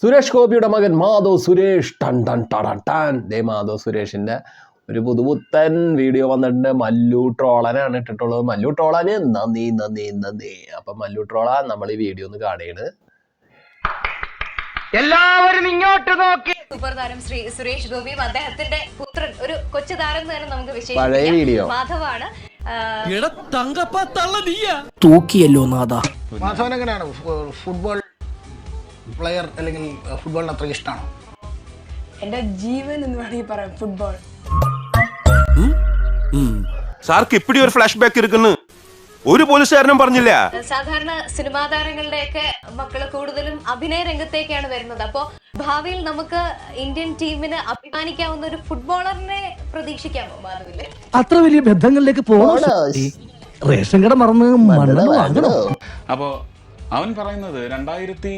സുരേഷ് ഗോപിയുടെ മകൻ മാധവ് സുരേഷ്. ടൺ ടൺ ടടൻ ടൺ ദേ മാധവ് സുരേഷിന്റെ ഒരു പുതുപുത്തൻ വീഡിയോ വന്നിട്ടുണ്ട്. മല്ലു ട്രോളനാണ് ഇട്ടിട്ടുള്ളത്. മല്ലു ട്രോളന് നന്ദി നന്ദി നന്ദി. അപ്പൊ മല്ലു ട്രോള നമ്മൾ ഈ വീഡിയോ ഒന്ന് കാണുകയാണ്. എല്ലാവരും ഇങ്ങോട്ട് നോക്കി. സൂപ്പർ താരം ശ്രീ സുരേഷ് ഗോപിയും അദ്ദേഹത്തിന്റെ പുത്രൻ ഒരു കൊച്ചു താരം എന്ന് തന്നെ നമുക്ക് പഴയ വീഡിയോ. വിശേഷിപ്പിക്കാം മാധവാണ് തൂക്കിയല്ലോ നാഥ. മാധവൻ എങ്ങനെയാണ് ഫുട്ബോൾ പ്ലെയർ അല്ലെങ്കിൽ ഫുട്ബോളിന് അത്ര ഇഷ്ടമാണോ എന്റെ ജീവൻ എന്ന് വേണമെങ്കിൽ പറയാം ഫുട്ബോൾ സാർക്ക് ഇപ്പിടി ഒരു ഫ്ലാഷ് ബാക്ക് ഇരിക്കുന്നു. ഒരു പോലീസുകാരനും പറഞ്ഞില്ല. സാധാരണ സിനിമാ താരങ്ങളുടെയൊക്കെ മക്കൾ കൂടുതലും അഭിനയ രംഗത്തേക്കാണ് വരുന്നത്. അപ്പോ ഭാവിയിൽ നമുക്ക് ഇന്ത്യൻ ടീമിന് അഭിമാനിക്കാവുന്ന ഒരു ഫുട്ബോളറിനെ പ്രതീക്ഷിക്കാമോ മാധവിൽ? അത്ര വലിയ ബന്ധങ്ങളിലേക്ക് പോകണോ റേഷൻ കട മറന്ന് മണ്ണെണ്ണ വാങ്ങണോ. അപ്പോൾ അവൻ പറയുന്നത് രണ്ടായിരത്തി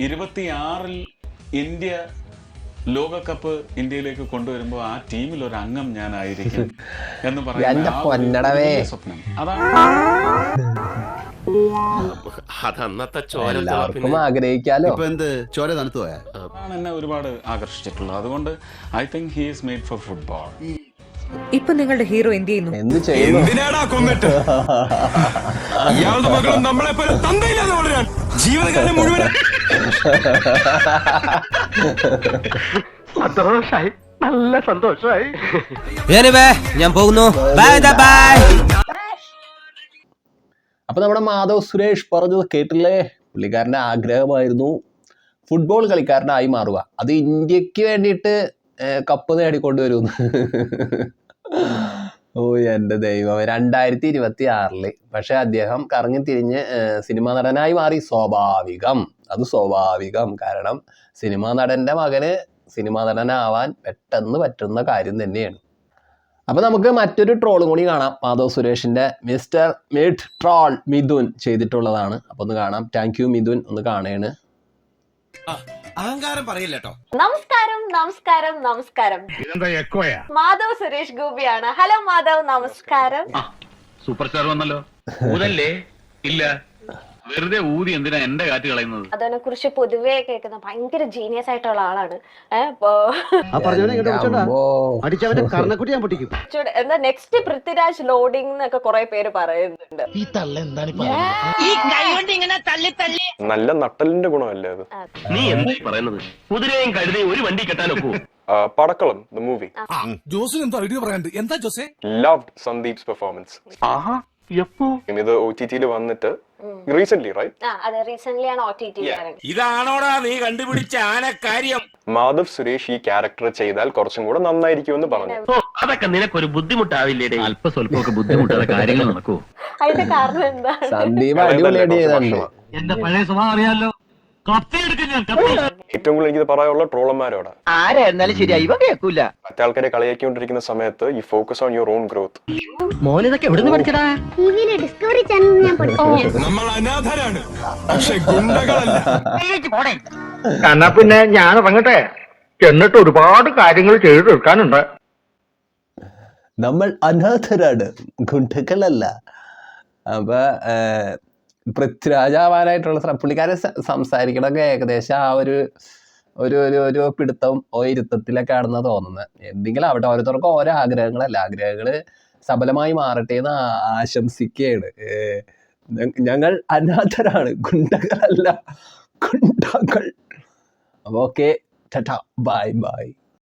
ഇരുപത്തി ആറിൽ ഇന്ത്യ ലോകകപ്പ് ഇന്ത്യയിലേക്ക് കൊണ്ടുവരുമ്പോൾ ആ ടീമിൽ ഒരു അംഗം ഞാനായിരിക്കും എന്ന് പറയുന്ന എന്റെ ആ ഒരു പൊന്നടവേ. വലിയ സ്വപ്നം. അതാണ് ആഗ്രഹിക്കാലോ. ചോര തണുത്തു പോയാ? അതാണ് എന്നെ ഒരുപാട് ആകർഷിച്ചിട്ടുള്ളത്. അതുകൊണ്ട് I think he is made for football ഇപ്പൊ നിങ്ങളുടെ ഹീറോ എന്ത് ചെയ്യുന്നു? എന്ത് ചെയ്യുന്നു? എന്തിനാടാ കൊന്നിട്ട്? ഇയാളുടെ മകളും നമ്മളെ പോലെ തന്തയില്ലാതെ വളരാൻ. ജീവിതകാലം മുഴുവൻ സന്തോഷായി. നല്ല സന്തോഷായി. ഞാൻ പോകുന്നു. ബൈ ബൈ അപ്പൊ നമ്മുടെ മാധവ് സുരേഷ് പറഞ്ഞത് കേട്ടില്ലേ? പുള്ളിക്കാരന്റെ ആഗ്രഹമായിരുന്നു ഫുട്ബോൾ കളിക്കാരനായി മാറുക. അത് ഇന്ത്യയ്ക്ക് വേണ്ടിയിട്ട് ഏർ കപ്പ് നേടിക്കൊണ്ടുവരുമെന്ന്. ഓ എന്റെ ദൈവം രണ്ടായിരത്തി ഇരുപത്തി ആറിൽ പക്ഷെ അദ്ദേഹം കറങ്ങി തിരിഞ്ഞ് സിനിമ നടനായി മാറി. സ്വാഭാവികം. അത് സ്വാഭാവികം. കാരണം സിനിമ നടന്റെ മകന് സിനിമ നടനാവാൻ പെട്ടെന്ന് പറ്റുന്ന കാര്യം തന്നെയാണ്. അപ്പൊ നമുക്ക് മറ്റൊരു ട്രോളും കൂടി കാണാം. മാധവ് സുരേഷിന്റെ മിസ്റ്റർ മിഡ് ട്രോൾ മിഥുൻ ചെയ്തിട്ടുള്ളതാണ്. അപ്പോൾ ഒന്ന് കാണാം. Thank you Mithun. ഒന്ന് കാണേണ്. അഹങ്കാരം പറയില്ലട്ടോ നമസ്കാരം. നമസ്കാരം നമസ്കാരം. മാധവ് സുരേഷ് ഗോപിയാണ്. ഹലോ മാധവ് നമസ്കാരം. സൂപ്പർ സ്റ്റാർ വന്നല്ലോ. ഇല്ല. വെറുതെ ഊതി എന്തിനാ എന്റെ കാറ്റ് കളയുന്നത്? അതിനെ കുറിച്ച് പൊതുവേ കേൾക്കുന്ന ഭയങ്കര ജീനിയസ് ആയിട്ടുള്ള ആളാണ്. ഏഹ് അമ്പോ. അടിച്ചവന്റെ കർണക്കുട്ടി ഞാൻ പൊട്ടിക്കും. എന്താ നെക്സ്റ്റ് പൃഥ്വിരാജ് ലോഡിംഗ് എന്നൊക്കെ കുറെ പേര് പറയുന്നുണ്ട്. നല്ല നട്ടലിന്റെ ഗുണമല്ലേ അത്? നീ എന്താ പറയുന്നത്? കുതിരയും കഴുതയും ഒരു വണ്ടി കെട്ടാനൊക്കൂ ആ, പടക്കളം ദ മൂവി ജോസിന് എന്തോ ഐഡിയ പറയാണ്ട് എന്താ ജോസേ? ലവ്ഡ് സന്ദീപ്സ് പെർഫോമൻസ് ആഹാ എപ്പോ? ഇത് ഒ ടി ടിയിൽ വന്നിട്ട് റീസെന്റ് റൈറ്റ് ഇതാണോടാ നീ കണ്ടുപിടിച്ച ആനക്കാര്യം? മാധവ് സുരേഷ് ഈ ക്യാരക്ടർ ചെയ്താൽ കുറച്ചും കൂടെ നന്നായിരിക്കും എന്ന് പറഞ്ഞു അതൊക്കെ നിനക്കൊരു ബുദ്ധിമുട്ടാവില്ലേ അല്പ സ്വല്പമൊക്കെ ബുദ്ധിമുട്ടാതെ കാര്യങ്ങൾ നടക്കൂ. അതിന്റെ കാരണം എന്താണ്? സന്ദീപ് അടിപൊളിയായിട്ട് എന്റെ പഴയ സ്വഭാവം അറിയാലോ. ഏറ്റവും കൂടുതൽ എനിക്ക് പറയാനുള്ള ട്രോളന്മാരോടാ. ആരായിരുന്നാലും ശരിയായി ശരിയാ ഇവ കേൾക്കൂല മറ്റേ ആൾക്കാരെ കളിയാക്കിക്കൊണ്ടിരിക്കുന്ന സമയത്ത് ഈ focus on your own growth മോൻ ഇതൊക്കെ എവിടുന്ന് പഠിച്ചടാ? ഡിസ്കവറി ചാനൽ ഞാൻ പഠിച്ചു. നമ്മൾ അനാഥരാണ്. പക്ഷെ ഗുണ്ടകളല്ല. എന്നാ പിന്നെ ഞാൻ ഇറങ്ങട്ടെ? എന്നിട്ട് ഒരുപാട് കാര്യങ്ങൾ ചെയ്തു തീർക്കാനുണ്ട് നമ്മൾ അനാഥരാണ്. ഗുണ്ടകളല്ല. അപ്പൊ പൃഥ്വിരാജാവാനായിട്ടുള്ള ശ്രമം പുള്ളിക്കാരെ സ- സംസാരിക്കണൊക്കെ ഏകദേശം ആ ഒരു ഒരു ഒരു ഒരു പിടുത്തം ഓ ഇരുത്തത്തിലൊക്കെ ആണെന്ന് തോന്നുന്നത് എന്തെങ്കിലും അവിടെ ഓരോരുത്തർക്കും ഓരോ ആഗ്രഹങ്ങളല്ല. ആഗ്രഹങ്ങൾ സബലമായി മാറട്ടെ എന്ന് ആശംസിക്കുകയാണ് ഞങ്ങൾ അനാഥരാണ്. ഗുണ്ടകളല്ല. ഗുണ്ടകൾ. ഓക്കെ. ടാ ബൈ ബൈ.